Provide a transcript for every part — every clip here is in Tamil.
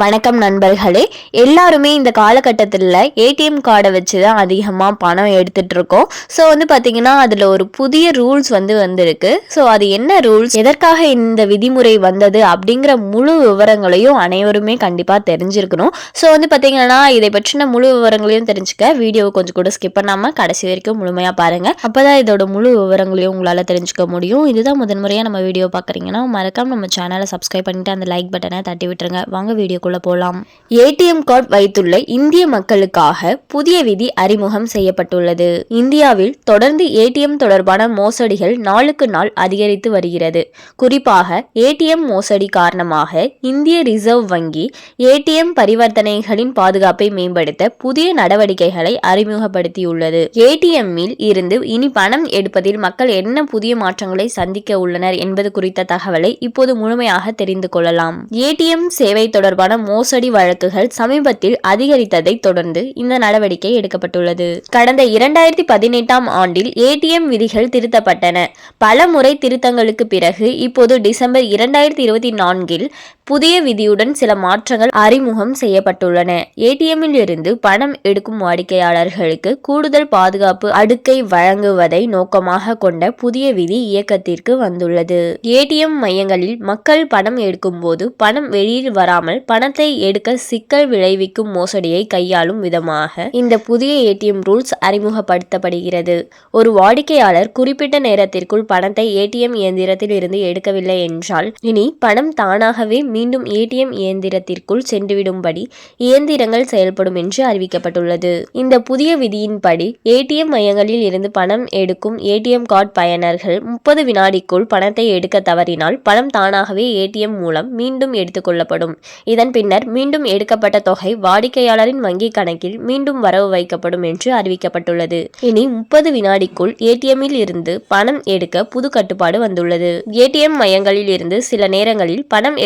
வணக்கம் நண்பர்களே. எல்லாருமே இந்த காலகட்டத்தில் ஏடிஎம் கார்டை வச்சு தான் அதிகமாக பணம் எடுத்துகிட்டு இருக்கோம் ஸோ வந்து பார்த்தீங்கன்னா அதில் ஒரு புதிய ரூல்ஸ் வந்து வந்திருக்கு. ஸோ அது என்ன ரூல்ஸ் எதற்காக இந்த விதிமுறை வந்தது? அப்படிங்கிற முழு விவரங்களையும் அனைவருமே கண்டிப்பாக தெரிஞ்சிருக்கணும். ஸோ வந்து பார்த்தீங்கன்னா இதை பற்றின முழு விவரங்களையும் தெரிஞ்சுக்க வீடியோவை கொஞ்சம் கூட ஸ்கிப் பண்ணாமல் கடைசி வரைக்கும் முழுமையாக பாருங்கள் அப்போ தான் இதோட முழு விவரங்களையும் உங்களால் தெரிஞ்சுக்க முடியும். இதுதான் முதன்முறையாக நம்ம வீடியோ பார்க்குறீங்கன்னா மறக்காம நம்ம சேனலை சப்ஸ்கிரைப் பண்ணிவிட்டு அந்த லைக் பட்டனை தட்டி விட்டுருங்க. வாங்க வீடியோ வீடியோக்குள்ள போலாம். ஏடிஎம் கார்டு வைத்துள்ள இந்திய மக்களுக்காக புதிய விதி அறிமுகம் செய்யப்பட்டுள்ளது. இந்தியாவில் தொடர்ந்து ஏடிஎம் தொடர்பான மோசடிகள் நாளுக்கு நாள் அதிகரித்து வருகிறது. குறிப்பாக ஏடிஎம் மோசடி காரணமாக இந்திய ரிசர்வ் வங்கி ஏடிஎம் பரிவர்த்தனைகளின் பாதுகாப்பை மேம்படுத்த புதிய நடவடிக்கைகளை அறிமுகப்படுத்தியுள்ளது. ஏடிஎம்மில் இருந்து இனி பணம் எடுப்பதில் மக்கள் என்ன புதிய மாற்றங்களை சந்திக்க உள்ளனர் என்பது குறித்த தகவலை இப்போது முழுமையாக தெரிந்து கொள்ளலாம். ஏடிஎம் சேவை தொடர்பான மோசடி வழக்குகள் சமீபத்தில் அதிகரித்ததை தொடர்ந்து இந்த நடவடிக்கை எடுக்கப்பட்டுள்ளது. கடந்த இரண்டாயிரத்தி பதினெட்டாம் ஆண்டில் ஏடிஎம் விதிகள் திருத்தப்பட்டன. பல முறை திருத்தங்களுக்கு பிறகு இப்போது டிசம்பர் இரண்டாயிரத்தி இருபத்தி நான்கில் புதிய விதியுடன் சில மாற்றங்கள் அறிமுகம் செய்யப்பட்டுள்ளன. ஏடிஎம்மில் இருந்து பணம் எடுக்கும் வாடிக்கையாளர்களுக்கு கூடுதல் பாதுகாப்பு அடுக்கை வழங்குவதை நோக்கமாக கொண்ட புதிய விதி இயக்கத்திற்கு வந்துள்ளது. ஏடிஎம் மையங்களில் மக்கள் பணம் எடுக்கும்போது பணம் வெளியில் வராமல் பணத்தை எடுக்க சிக்கல் விளைவிக்கும் மோசடியை கையாளும் விதமாக இந்த புதிய ஏடிஎம் ரூல்ஸ் அறிமுகப்படுத்தப்படுகிறது. ஒரு வாடிக்கையாளர் குறிப்பிட்ட நேரத்திற்குள் பணத்தை ஏடிஎம் இயந்திரத்தில் இருந்து எடுக்கவில்லை என்றால் இனி பணம் தானாகவே மீண்டும் ஏடிஎம் இயந்திரத்திற்குள் சென்றுவிடும்படி இயந்திரங்கள் செயல்படும் என்று அறிவிக்கப்பட்டுள்ளது. இந்த புதிய விதியின்படி ஏடிஎம் மையங்களில் இருந்து பணம் எடுக்கும் ஏடிஎம் கார்டு பயனர்கள் முப்பது வினாடிக்குள் பணத்தை எடுக்க தவறினால் பணம் தானாகவே ஏடிஎம் மூலம் மீண்டும் எடுத்துக்கொள்ளப்படும் இதன் பின்னர் மீண்டும் எடுக்கப்பட்ட தொகை வாடிக்கையாளரின் வங்கி கணக்கில் மீண்டும் வரவு வைக்கப்படும் என்று அறிவிக்கப்பட்டுள்ளது. இனி முப்பது வினாடிக்குள் ஏடிஎம்மில் இருந்து பணம் எடுக்க புது கட்டுப்பாடு வந்துள்ளது. ஏடிஎம் மையங்களில் இருந்து சில நேரங்களில் பணம்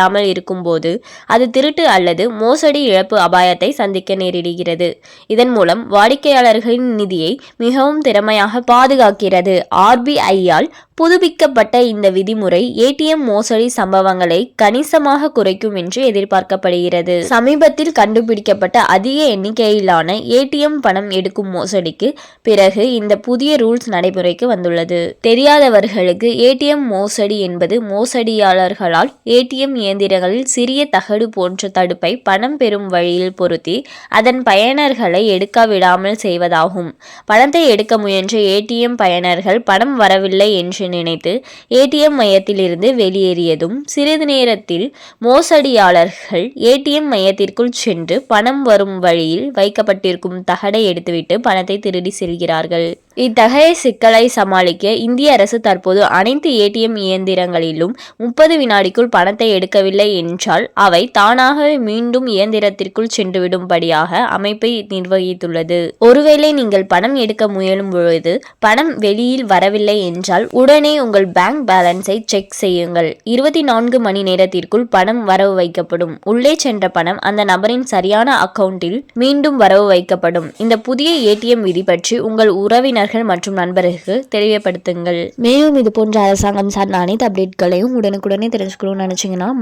செயல்படாமல் இருக்கும்போது அது திருட்டு அல்லது மோசடி இழப்பு அபாயத்தை சந்திக்க நேரிடுகிறது. இதன் மூலம் வாடிக்கையாளர்களின் நிதியை மிகவும் திறமையாக பாதுகாக்கிறது. ஆர்பிஐயால் புதுப்பிக்கப்பட்ட இந்த விதிமுறை ஏடிஎம் மோசடி சம்பவங்களை கணிசமாக குறைக்கும் என்று எதிர்பார்க்கப்படுகிறது. சமீபத்தில் கண்டுபிடிக்கப்பட்ட அதிக எண்ணிக்கையிலான ஏடிஎம் பணம் எடுக்கும் மோசடிக்கு பிறகு இந்த புதிய ரூல்ஸ் நடைமுறைக்கு வந்துள்ளது. தெரியாதவர்களுக்கு ஏடிஎம் மோசடி என்பது மோசடியாளர்களால் ஏடிஎம் இயந்திரங்களில் சிறிய தகடு போன்ற தடுப்பை பணம் பெறும் வழியில் பொருத்தி அதன் பயனர்களை எடுக்க விடாமல் செய்வதாகும். பணத்தை எடுக்க முயன்ற ஏடிஎம் பயனர்கள் பணம் வரவில்லை என்று நினைத்து ஏடிஎம் மையத்திலிருந்து வெளியேறியதும் சிறிது நேரத்தில் மோசடியாளர்கள் ஏடிஎம் மையத்திற்குள் சென்று பணம் வரும் வழியில் வைக்கப்பட்டிருக்கும் தகடை எடுத்துவிட்டு பணத்தை திருடி செல்கிறார்கள். இத்தகைய சிக்கலை சமாளிக்க இந்திய அரசு தற்போது அனைத்து ஏடிஎம் இயந்திரங்களிலும் முப்பது வினாடிக்குள் பணத்தை எடுக்க எடுக்கவில்லை என்றால் அவை தானாகவே மீண்டும் இயந்திரத்திற்குள் சென்றுவிடும்படியாக அமைப்பை நிர்வகித்துள்ளது. ஒருவேளை நீங்கள் பணம் எடுக்க முயலும் பொழுது பணம் வெளியில் வரவில்லை என்றால் உடனே உங்கள் பேங்க் பேலன்ஸை செக் செய்யுங்கள். இருபத்தி நான்கு மணி நேரத்திற்குள் பணம் வரவு வைக்கப்படும். உள்ளே சென்ற பணம் அந்த நபரின் சரியான அக்கவுண்டில் மீண்டும் வரவு வைக்கப்படும். இந்த புதிய ஏடிஎம் விதி பற்றி உங்கள் உறவினர்கள் மற்றும் நண்பர்களுக்கு தெரியப்படுத்துங்கள் மேலும் இது போன்ற அரசாங்கம் சார்ந்த அனைத்து அப்டேட்களையும் உடனுக்குடனே தெரிஞ்சுக்கணும்னு நினைச்சீங்கன்னா